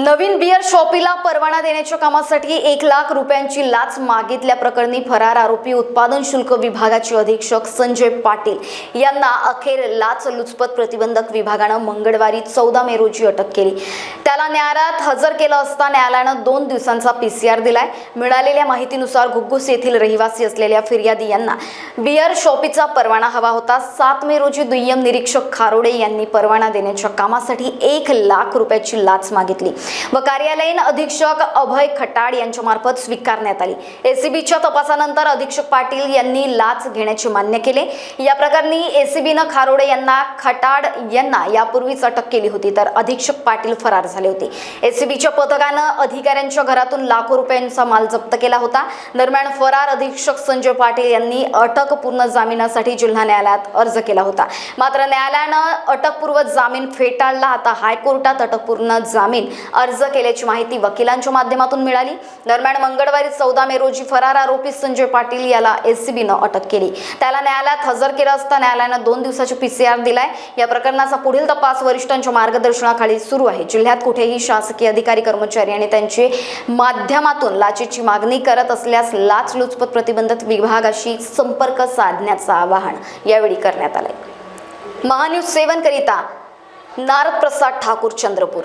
नवीन beer शॉपीला परवाना देण्याच्या कामासाठी एक लाख रुपयांची लाच मागितल्याप्रकरणी फरार आरोपी उत्पादन शुल्क विभागाचे अधीक्षक संजय पाटील यांना अखेर लाच लुचपत प्रतिबंधक विभागानं मंगळवारी चौदा मे रोजी अटक केली. त्याला न्यायालयात हजर केलं असता न्यायालयानं दोन दिवसांचा पीसीआर दिलाय. मिळालेल्या माहितीनुसार घुग्गुस येथील रहिवासी असलेल्या फिर्यादी यांना बियर शॉपीचा परवाना हवा होता. सात मे रोजी दुय्यम निरीक्षक खारोडे यांनी परवाना देण्याच्या कामासाठी एक लाख रुपयाची लाच मागितली. व कार्यालयीन अधीक्षक अभय खटाड यांच्या मार्फत स्वीकारण्यात आली. एसीबीच्या तपासानंतर अधीक्षक पाटील यांनी लाच घेण्याचे मान्य केले. या प्रकरणी एसीबीनं खारोडे यांना खटाड यांना यापूर्वीच अटक केली होती तर अधीक्षक पाटील फरार झाले होते. एसीबीच्या पथकानं अधिकाऱ्यांच्या घरातून लाखो रुपयांचा माल जप्त केला होता. दरम्यान फरार अधीक्षक संजय पाटील यांनी अटकपूर्ण जामिनासाठी जिल्हा न्यायालयात अर्ज केला होता. मात्र न्यायालयानं अटकपूर्व जामीन फेटाळला. आता हायकोर्टात अटकपूर्ण जामीन अर्ज केल्याची माहिती वकिलांच्या माध्यमातून मिळाली. दरम्यान मंगळवारी चौदा मे रोजी फरार आरोपी संजय पाटील याला एसीबीनं अटक केली. त्याला न्यायालयात हजर केलं असता न्यायालयानं दोन दिवसाची पीसीआर दिलाय. या प्रकरणाचा पुढील तपास वरिष्ठांच्या मार्गदर्शनाखाली सुरू आहे. जिल्ह्यात कुठेही शासकीय अधिकारी कर्मचारी आणि त्यांचे माध्यमातून लाचेची मागणी करत असल्यास लाचलुचपत प्रतिबंधक विभागाशी संपर्क साधण्याचं आवाहन यावेळी करण्यात आलंय. महान्यूज सेवन करिता नारद प्रसाद ठाकूर चंद्रपूर.